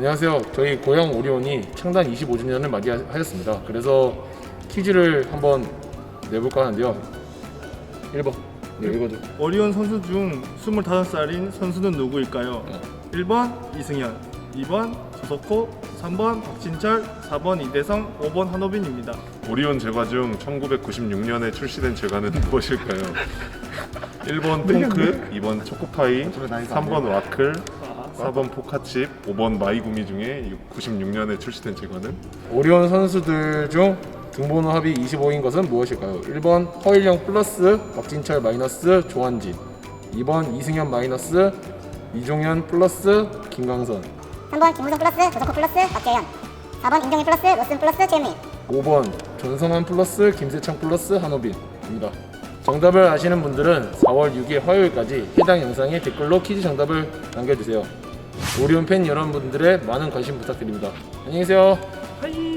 안녕하세요. 저희 고향 오리온이 창단 25주년을 맞이하였습니다. 그래서 퀴즈를 한번 내볼까 하는데요. 1번. 네, 읽어줘. 오리온 선수 중 25살인 선수는 누구일까요? 어. 1번 이승현, 2번 조석호, 3번 박진철, 4번 이대성, 5번 한호빈입니다. 오리온 제과 중 1996년에 출시된 제과는 무엇일까요? 1번 핑크, 2번 초코파이, 3번 와클, 4번 포카칩, 5번 마이구미 중에 96년에 출시된 제과는 오리온 선수들 중 등번호 합이 25인 것은 무엇일까요? 1번 허일영 플러스 박진철 마이너스 조한진 2번 이승현 마이너스 이종현 플러스 김광선 3번 김우성 플러스 조석호 플러스 박재현 4번 임정희 플러스 로슨 플러스 최민 5번 전성환 플러스 김세창 플러스 한호빈입니다. 정답을 아시는 분들은 4월 6일 화요일까지 해당 영상에 댓글로 퀴즈 정답을 남겨주세요. 오리온 팬 여러분들의 많은 관심 부탁드립니다. 안녕히 계세요. 하이!